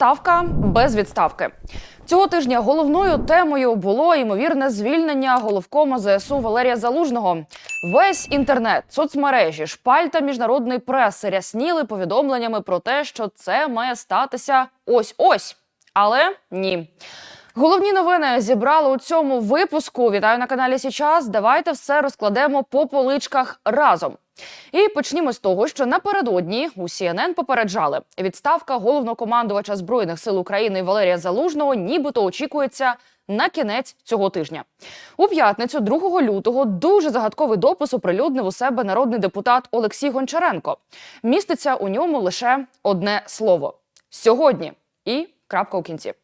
Ставка без відставки. Цього тижня головною темою було ймовірне звільнення головкома ЗСУ Валерія Залужного. Весь інтернет, соцмережі, шпальта міжнародної преси рясніли повідомленнями про те, що це має статися ось ось. Але ні. Головні новини зібрали у цьому випуску. Вітаю на каналі Січас. Давайте все розкладемо по поличках разом. І почнімо з того, що напередодні у CNN попереджали, відставка головнокомандувача збройних сил України Валерія Залужного, нібито очікується на кінець цього тижня. У п'ятницю, 2 лютого, дуже загадковий допис оприлюднив у себе народний депутат Олексій Гончаренко. Міститься у ньому лише одне слово сьогодні і крапка у кінці.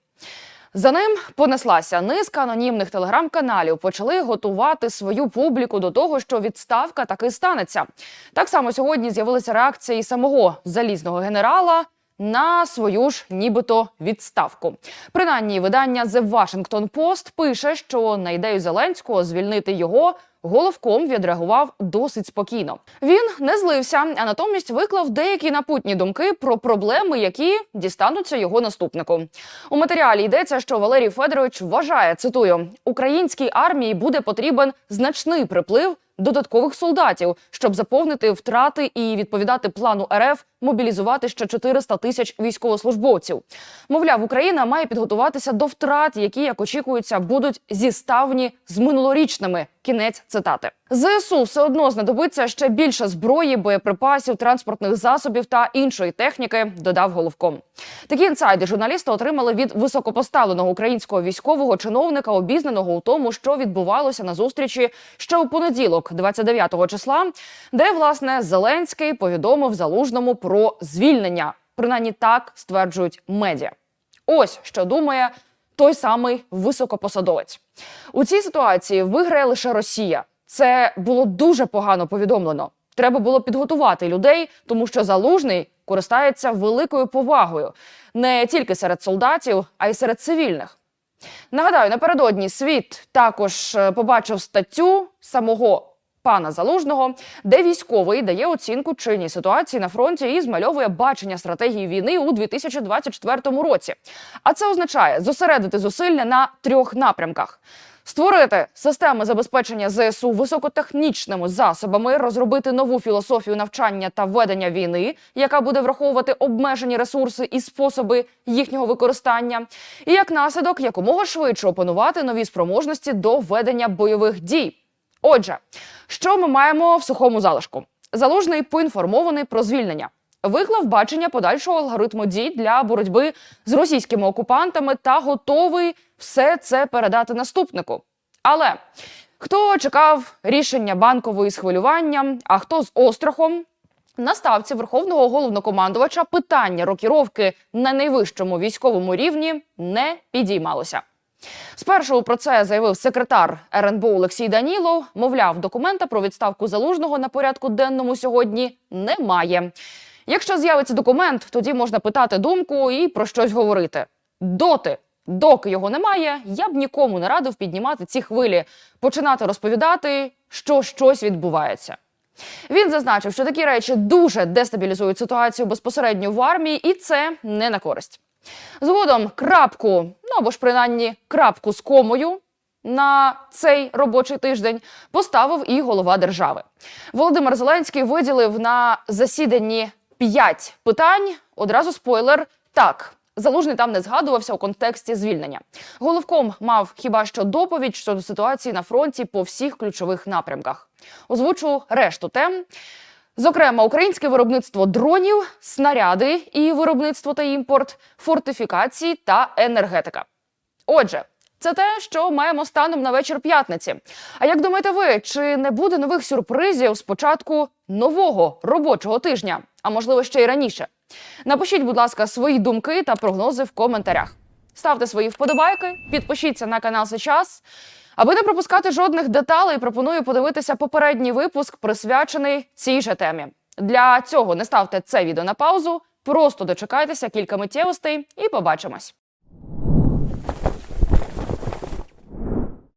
За ним понеслася низка анонімних телеграм-каналів. Почали готувати свою публіку до того, що відставка таки станеться. Так само сьогодні з'явилася реакція і самого залізного генерала на свою ж нібито відставку. Принаймні, видання The Washington Post пише, що на ідею Зеленського звільнити його. Головком відреагував досить спокійно. Він не злився, а натомість виклав деякі напутні думки про проблеми, які дістануться його наступнику. У матеріалі йдеться, що Валерій Федорович вважає цитую: українській армії буде потрібен значний приплив додаткових солдатів, щоб заповнити втрати і відповідати плану РФ мобілізувати ще 400 тисяч військовослужбовців. Мовляв, Україна має підготуватися до втрат, які, як очікується, будуть зіставні з минулорічними. Кінець цитати зсу все одно знадобиться ще більше зброї, боєприпасів, транспортних засобів та іншої техніки. Додав головком. Такі інсайди журналісти отримали від високопоставленого українського військового чиновника, обізнаного у тому, що відбувалося на зустрічі ще у понеділок, 29 числа, де власне Зеленський повідомив залужному про звільнення. Принаймні так стверджують медіа. Ось що думає той самий високопосадовець. У цій ситуації виграє лише Росія. Це було дуже погано повідомлено. Треба було підготувати людей, тому що залужний користається великою повагою не тільки серед солдатів, а й серед цивільних. Нагадаю, напередодні світ також е, побачив статтю самого пана залужного, де військовий дає оцінку чинній ситуації на фронті і змальовує бачення стратегії війни у 2024 році. А це означає зосередити зусилля на трьох напрямках. Створити системи забезпечення ЗСУ високотехнічними засобами, розробити нову філософію навчання та ведення війни, яка буде враховувати обмежені ресурси і способи їхнього використання, і як наслідок якомога швидше опанувати нові спроможності до ведення бойових дій. Отже, що ми маємо в сухому залишку? Залужний поінформований про звільнення. Виклав бачення подальшого алгоритму дій для боротьби з російськими окупантами та готовий все це передати наступнику. Але хто чекав рішення банкової з хвилюванням, а хто з острахом? На ставці верховного головнокомандувача питання рокіровки на найвищому військовому рівні не підіймалося. Спершу про це заявив секретар РНБО Олексій Данілов. Мовляв, документа про відставку залужного на порядку денному сьогодні немає. Якщо з'явиться документ, тоді можна питати думку і про щось говорити. Доти, доки його немає, я б нікому не радив піднімати ці хвилі, починати розповідати, що щось відбувається. Він зазначив, що такі речі дуже дестабілізують ситуацію безпосередньо в армії, і це не на користь. Згодом крапку, ну або ж принаймні крапку з комою. На цей робочий тиждень поставив і голова держави. Володимир Зеленський виділив на засіданні п'ять питань. Одразу спойлер. Так, залужний там не згадувався у контексті звільнення. Головком мав хіба що доповідь щодо ситуації на фронті по всіх ключових напрямках. Озвучу решту тем. Зокрема, українське виробництво дронів, снаряди і виробництво та імпорт, фортифікації та енергетика. Отже, це те, що маємо станом на вечір п'ятниці. А як думаєте ви, чи не буде нових сюрпризів з початку нового робочого тижня? А можливо ще й раніше? Напишіть, будь ласка, свої думки та прогнози в коментарях. Ставте свої вподобайки, підпишіться на канал сейчас. Аби не пропускати жодних деталей, пропоную подивитися попередній випуск, присвячений цій же темі. Для цього не ставте це відео на паузу, просто дочекайтеся кілька миттєвостей і побачимось.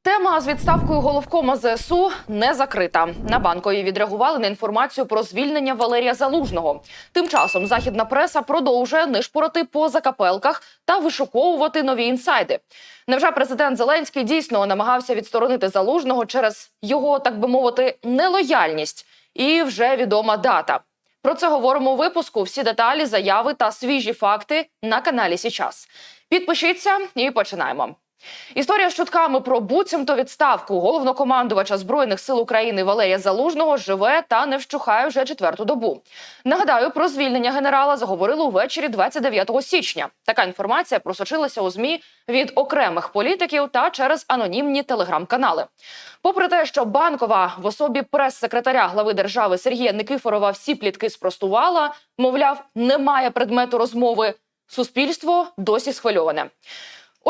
Тема з відставкою головкома ЗСУ не закрита. На банкові відреагували на інформацію про звільнення Валерія Залужного. Тим часом західна преса продовжує нишпорити по закапелках та вишуковувати нові інсайди. Невже президент Зеленський дійсно намагався відсторонити залужного через його, так би мовити, нелояльність? І вже відома дата. Про це говоримо у випуску. Всі деталі, заяви та свіжі факти на каналі Січас. Підпишіться і починаємо. Історія з чутками про буцімто відставку головнокомандувача збройних сил України Валерія Залужного живе та не вщухає вже четверту добу. Нагадаю, про звільнення генерала заговорили увечері 29 січня. Така інформація просочилася у змі від окремих політиків та через анонімні телеграм-канали. Попри те, що банкова в особі прес-секретаря глави держави Сергія Никифорова всі плітки спростувала, мовляв, немає предмету розмови. Суспільство досі схвильоване.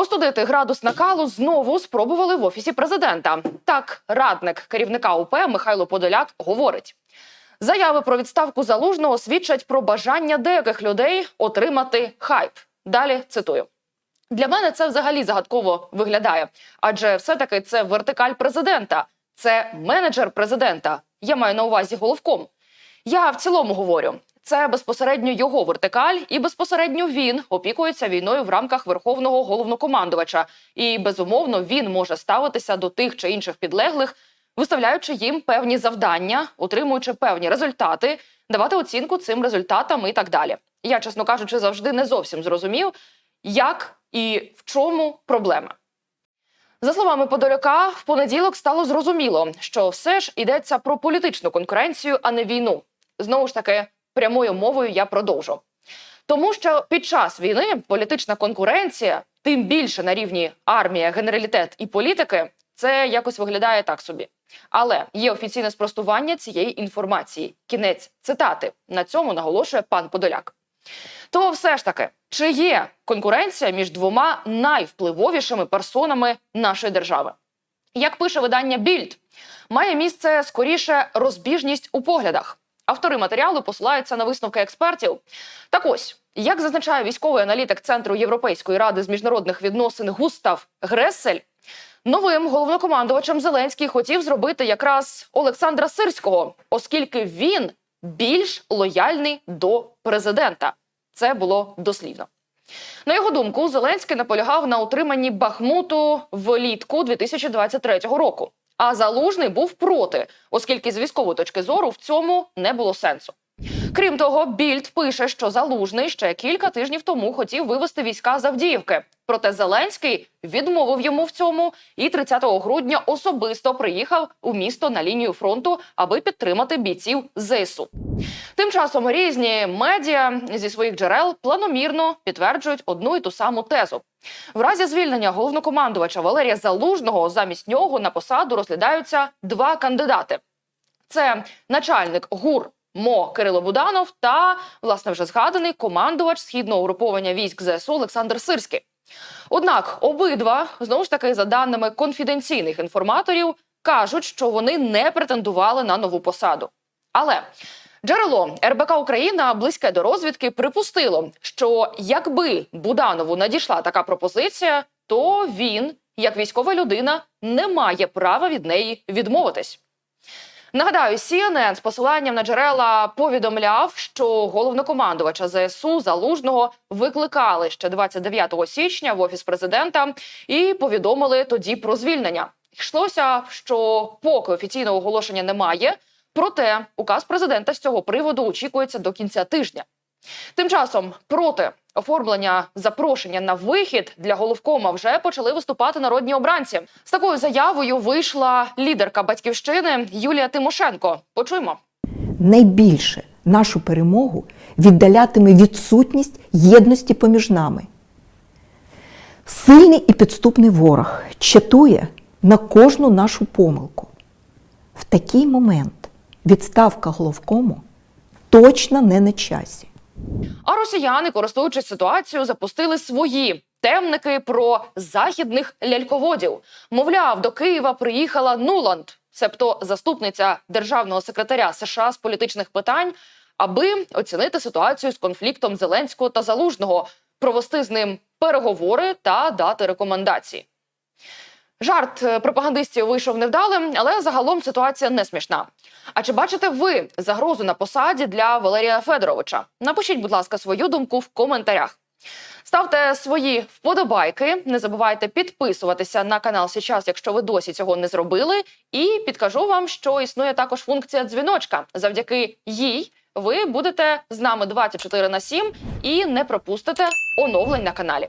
Остудити градус накалу знову спробували в офісі президента. Так, радник керівника УП Михайло Подоляк говорить: заяви про відставку залужного свідчать про бажання деяких людей отримати хайп. Далі цитую. Для мене це взагалі загадково виглядає, адже все-таки це вертикаль президента, це менеджер президента. Я маю на увазі головком. Я в цілому говорю, це безпосередньо його вертикаль, і безпосередньо він опікується війною в рамках верховного головнокомандувача. І безумовно він може ставитися до тих чи інших підлеглих, виставляючи їм певні завдання, отримуючи певні результати, давати оцінку цим результатам і так далі. Я, чесно кажучи, завжди не зовсім зрозумів, як і в чому проблема. За словами Подоляка, в понеділок стало зрозуміло, що все ж йдеться про політичну конкуренцію, а не війну. Знову ж таки, прямою мовою я продовжу. Тому що під час війни політична конкуренція, тим більше на рівні армія, генералітет і політики, це якось виглядає так собі. Але є офіційне спростування цієї інформації. Кінець цитати на цьому наголошує пан Подоляк. То все ж таки, чи є конкуренція між двома найвпливовішими персонами нашої держави? Як пише видання Більд, має місце скоріше розбіжність у поглядах. Автори матеріалу посилаються на висновки експертів. Так ось, як зазначає військовий аналітик Центру Європейської ради з міжнародних відносин Густав Гресель, новим головнокомандувачем Зеленський хотів зробити якраз Олександра Сирського, оскільки він більш лояльний до президента. Це було дослівно. На його думку, Зеленський наполягав на утриманні Бахмуту влітку 2023 року. А залужний був проти, оскільки з військової точки зору в цьому не було сенсу. Крім того, Більд пише, що залужний ще кілька тижнів тому хотів вивести війська з Авдіївки. Проте Зеленський відмовив йому в цьому і 30 грудня особисто приїхав у місто на лінію фронту, аби підтримати бійців ЗСУ. Тим часом різні медіа зі своїх джерел планомірно підтверджують одну і ту саму тезу. В разі звільнення головнокомандувача Валерія Залужного замість нього на посаду розглядаються два кандидати: це начальник ГУР МО Кирило Буданов та власне вже згаданий командувач східного угруповання військ ЗСУ Олександр Сирський. Однак обидва знову ж таки за даними конфіденційних інформаторів кажуть, що вони не претендували на нову посаду. Але Джерело РБК Україна близьке до розвідки припустило, що якби Буданову надійшла така пропозиція, то він, як військова людина, не має права від неї відмовитись. Нагадаю, CNN з посиланням на джерела повідомляв, що головнокомандувача ЗСУ Залужного викликали ще 29 січня в офіс президента і повідомили тоді про звільнення. Йшлося, що поки офіційного оголошення немає, проте указ президента з цього приводу очікується до кінця тижня. Тим часом проти оформлення запрошення на вихід для головкома вже почали виступати народні обранці. З такою заявою вийшла лідерка батьківщини Юлія Тимошенко. Почуємо. найбільше нашу перемогу віддалятиме відсутність єдності поміж нами. Сильний і підступний ворог чатує на кожну нашу помилку. В такий момент відставка головкому точно не на часі. А росіяни, користуючись ситуацією, запустили свої темники про західних ляльководів. Мовляв, до Києва приїхала Нуланд, себто заступниця державного секретаря США з політичних питань, аби оцінити ситуацію з конфліктом Зеленського та Залужного, провести з ним переговори та дати рекомендації. Жарт е, пропагандистів вийшов невдалим, але загалом ситуація не смішна. А чи бачите ви загрозу на посаді для Валерія Федоровича? Напишіть, будь ласка, свою думку в коментарях. Ставте свої вподобайки. Не забувайте підписуватися на канал Січас, якщо ви досі цього не зробили. І підкажу вам, що існує також функція дзвіночка. Завдяки їй ви будете з нами 24 на 7 і не пропустите оновлень на каналі.